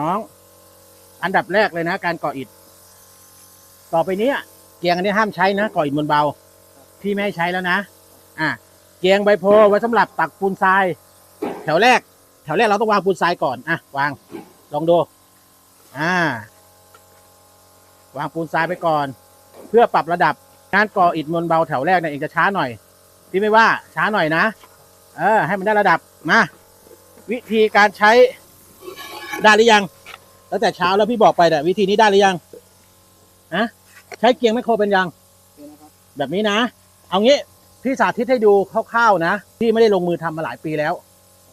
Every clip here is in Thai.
น้อง อันดับแรกเลยนะ การก่ออิฐ ต่อไปนี้เกียงอันนี้ห้ามใช้นะก่ออิฐบนเบา พี่ไม่ให้ใช้แล้วนะ อะเกียงใบโพไว้สำหรับตักปูนทราย แถวแรก แถวแรกเราต้องวางปูนทรายก่อนอะวาง ลองดู อ่า วางปูนทรายไปก่อน เพื่อปรับระดับการก่ออิฐมวลเบาแถวแรกเนี่ยเองจะช้าหน่อย พี่ไม่ว่าช้าหน่อยนะ เออ ให้มันได้ระดับมาวิธีการใช้ ได้หรือยัง ตั้งแต่เช้าแล้วพี่บอกไปแต่วิธีนี้ได้หรือยังฮะใช้เกียงไมโครเป็นยัง แบบนี้นะ เอางี้พี่สาธิตให้ดูคร่าวๆนะพี่ไม่ได้ลงมือทำมาหลายปีแล้ว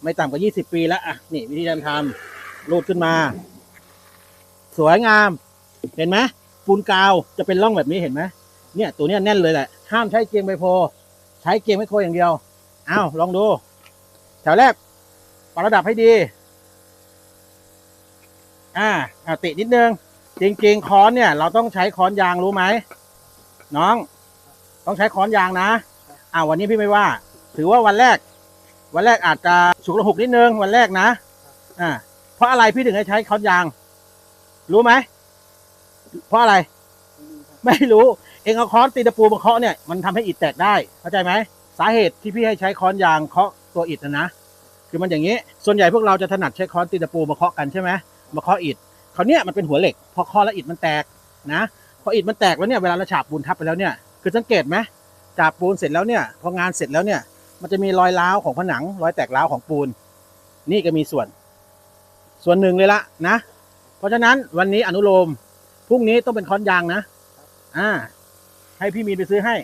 ไม่ต่ำกว่า 20 ปีแล้วอะนี่วิธีการทำรูดขึ้นมา สวยงาม เห็นไหมปูนกาวจะเป็นร่องแบบนี้เห็นไหมเนี่ย ตัวเนี้ยแน่นเลยแหละ ห้ามใช้เกียงใบโพใช้เกียงไมโครอย่างเดียวอ้าวลองดู แถวแรกปรับระดับให้ดี อ่าอ่าตินิดนึง จริง ๆ ค้อนเนี่ย เราต้องใช้ค้อนยางรู้ไหมน้อง ต้องใช้ค้อนยางนะอ่าวันนี้พี่ไม่ว่า ถือว่าวันแรก วันแรกอาจจะฉุกระหุกนิดนึงวันแรกนะอ่าเพราะอะไรพี่ถึงให้ใช้ค้อนยาง รู้ไหมเพราะอะไร ไม่รู้ เองเอาค้อนตีตะปูมาเคาะเนี่ยมันทำให้อิฐแตกได้เข้าใจไหมสาเหตุที่พี่ให้ใช้ค้อนยางเคาะตัวอิฐนะนะคือมันอย่างนี้ ส่วนใหญ่พวกเราจะถนัดใช้ค้อนตีตะปูมาเคาะกันใช่ไหม มาเคาะอิฐคราวเนี้ยมันเป็นหัวเหล็ก พอเคาะแล้วอิฐมันแตกนะพออิฐมันแตกแล้วเนี่ยเวลาเราฉาบปูนทับไปแล้วเนี่ยคือสังเกตไหมฉาบปูนเสร็จแล้วเนี่ยพองานเสร็จแล้วเนี่ย มันจะมีรอยร้าวของผนัง รอยแตกร้าวของปูน นี่ก็มีส่วน ส่วนหนึ่งเลยละนะ เพราะฉะนั้นวันนี้อนุโลมพรุ่งนี้ต้องเป็นค้อนยางนะอ่าให้พี่มีนไปซื้อให้